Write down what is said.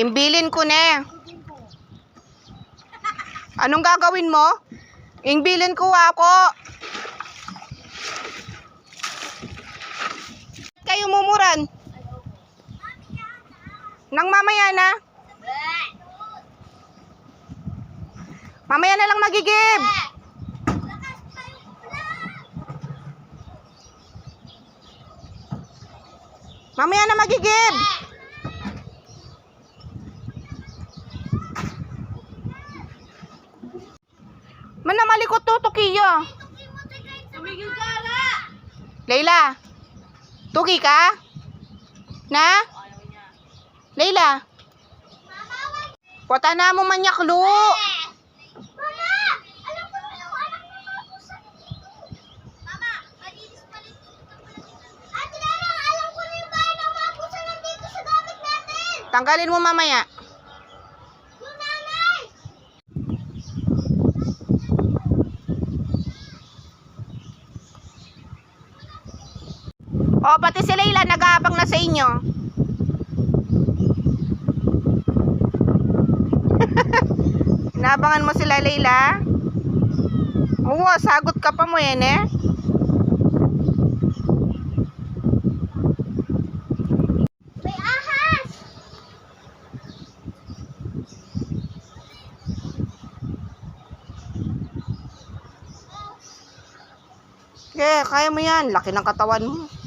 Imbilin ko na. Anong gagawin mo? Imbilin ko ako. Kayo mumuran. Nang mamaya na. Mamaya na lang magigib. Mamaya na magigib. Manamalikot to, Tokiyo. Tumigil ka na! Leila. Tuki ka? Na? Leila. Pata na mo manyak lu. Mama! Alam ko na yung anak mo mabusan dito. Mama, malinis pala dito. Ate Lara, alam ko na yung ng mabusan nandito sa gamit natin. Tanggalin mo mamaya. Yung nanay! O, pati si Leila nag-aabang na sa inyo. Inaabangan mo sila, Leila? Oo, sagot ka pa mo yan eh. Eh, kaya mo yan. Laki ng katawan mo.